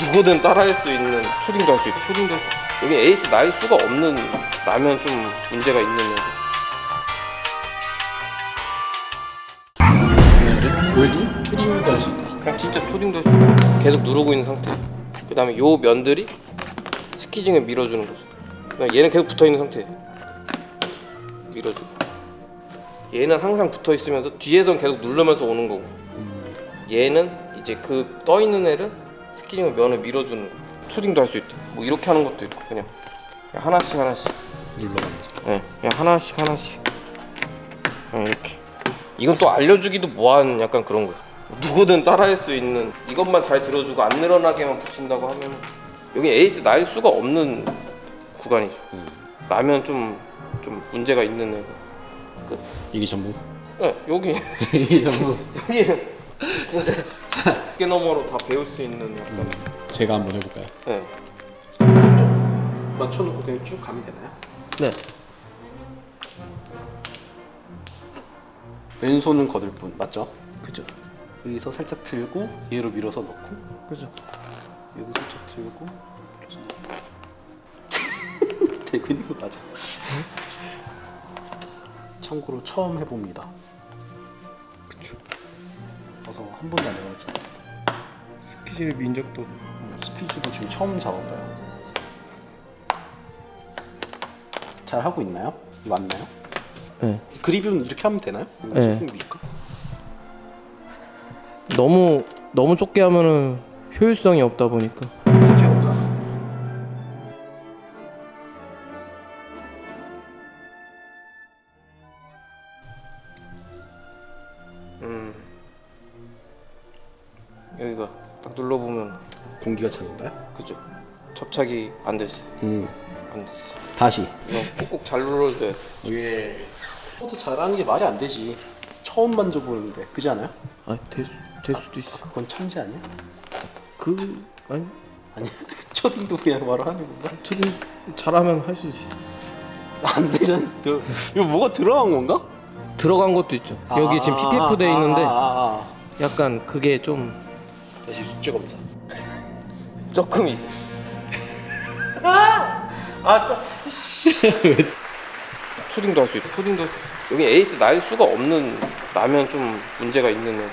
누구든 따라할 수 있는 초딩도 할 수 있다. 초딩도 할 수 있다. 여기 에이스 나일 수가 없는 나면 좀 문제가 있는 애들. 웰딩? 초딩도 할 수 있다. 그냥 진짜 초딩도 할 수 있다. 계속 누르고 있는 상태. 그 다음에 요 면들이 스키징을 밀어주는 거죠. 그다음에 얘는 계속 붙어 있는 상태. 밀어주고. 얘는 항상 붙어 있으면서 뒤에선 계속 누르면서 오는 거고. 얘는 이제 그 떠 있는 애를 스키징을 면을 밀어주는 거. 초딩도 할 수 있다. 뭐 이렇게 하는 것도 있고 그냥, 그냥 하나씩 하나씩. 눌러가면서. 네, 그냥 하나씩 하나씩. 그냥 이렇게. 이건 또 알려주기도 뭐한 약간 그런 거야. 누구든 따라할 수 있는 이것만 잘 들어주고 안 늘어나게만 붙인다고 하면 여기 에이스 날 수가 없는 구간이죠. 나면 좀 좀 문제가 있는 애가. 끝. 이게 전부. 네, 여기 이게 전부. 여기는 진짜 어 깨 너머로 다 배울 수 있는 약간. 제가 한번 해볼까요? 네. 맞춰놓고 그냥 쭉 가면 되나요? 네. 왼손은 거들 뿐 맞죠? 그죠. 여기서 살짝 들고 얘로 밀어서 넣고 그죠. 여기 살짝 들고 밀어서 넣고 되고 있는 거 맞아? 참고로 처음 해봅니다. 그래서 한 번도 안 해봤지 않습니다. 스키즈를 민 적도 음, 스퀴즈도 지금 처음 잡아봐요. 잘 하고 있나요? 맞나요? 네. 그립은 이렇게 하면 되나요? 네. 손입니까? 너무 너무 좁게 하면은 효율성이 없다 보니까 없잖아. 여기가 딱 눌러보면 공기가 차는가요? 그죠 접착이 안 됐어 음. 안 됐어 다시. 이거 꼭꼭 잘 눌러줘야 돼 이게 포도 잘하는 게 말이 안 되지. 처음 만져보는데 그지 않아요? 아될 될 수도 있어 그건 천재 아니야? 그 아니 아니 초딩도 그냥 바로 하는 건가? 투디 잘하면 할 수 있어 안 되잖아. 저- 이거 뭐가 들어간 건가? 들어간 것도 있죠 여기 지금 PPF 돼 있는데 아, 아, 아. 약간 그게 좀 다시 숙제 검사. 조금 있어. 아또. 초딩도 할 수 있다. 초딩도 할 수 있어 여기 에이스 날 수가 없는 나면 좀 문제가 있는 애들